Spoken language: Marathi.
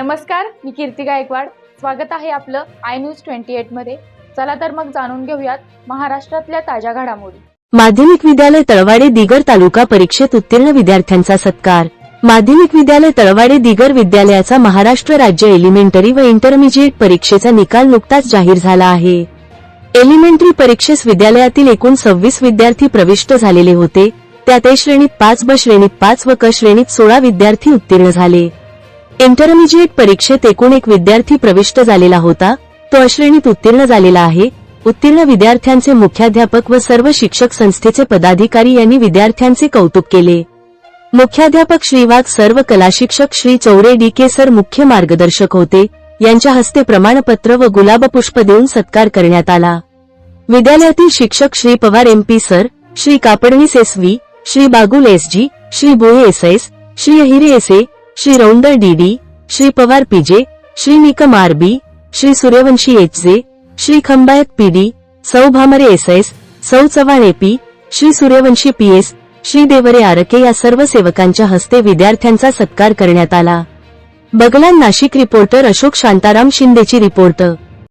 नमस्कार मी कीर्ती गायकवाड. स्वागत आहे आपलं आय न्यूज ट्वेंटी एटमध्ये. चला तर मग जाणून घेऊयात महाराष्ट्रातल्या ताज्या घडामोडी. माध्यमिक विद्यालय तळवाडे दिगर तालुका परीक्षेत उत्तीर्ण विद्यार्थ्यांचा सत्कार. माध्यमिक विद्यालय तळवाडे दिगर विद्यालयाचा महाराष्ट्र राज्य एलिमेंटरी व इंटरमिजिएट परीक्षेचा निकाल नुकताच जाहीर झाला आहे. एलिमेंटरी परीक्षेस विद्यालयातील एकूण सव्वीस विद्यार्थी प्रविष्ट झालेले होते. त्यात ए श्रेणीत पाच ब श्रेणीत पाच व क श्रेणीत सोळा विद्यार्थी उत्तीर्ण झाले. इंटरमिजिएट परीक्षेत एकूण एक विद्यार्थी प्रविष्ट झालेला होता. तो अश्रेणीत उत्तीर्ण झालेला आहे. उत्तीर्ण विद्यार्थ्यांचे मुख्याध्यापक व सर्व शिक्षक संस्थेचे पदाधिकारी यांनी विद्यार्थ्यांचे कौतुक केले. मुख्याध्यापक श्रीवाग सर्व कला शिक्षक Shri Chaure D K sir मुख्य मार्गदर्शक होते. यांच्या हस्ते प्रमाणपत्र व गुलाब पुष्प देऊन सत्कार करण्यात आला. विद्यालयातील शिक्षक Shri Pawar M P sir Shri Kapadnis S V Shri Bagul S G Shri Bohe S S Shri Ahire S A Shri Raundal DD Shri Pawar PJ Shri Nikam RB Shri Suryavanshi H J Shri Khambayat PD Sau Bhamre S S Sau Chavan AP Shri Suryavanshi PS Shri Deore RK या सर्व सेवकांच्या हस्ते विद्यार्थ्यांचा सत्कार करण्यात आला. बगलान नाशिक रिपोर्टर अशोक शांताराम शिंदेची रिपोर्टर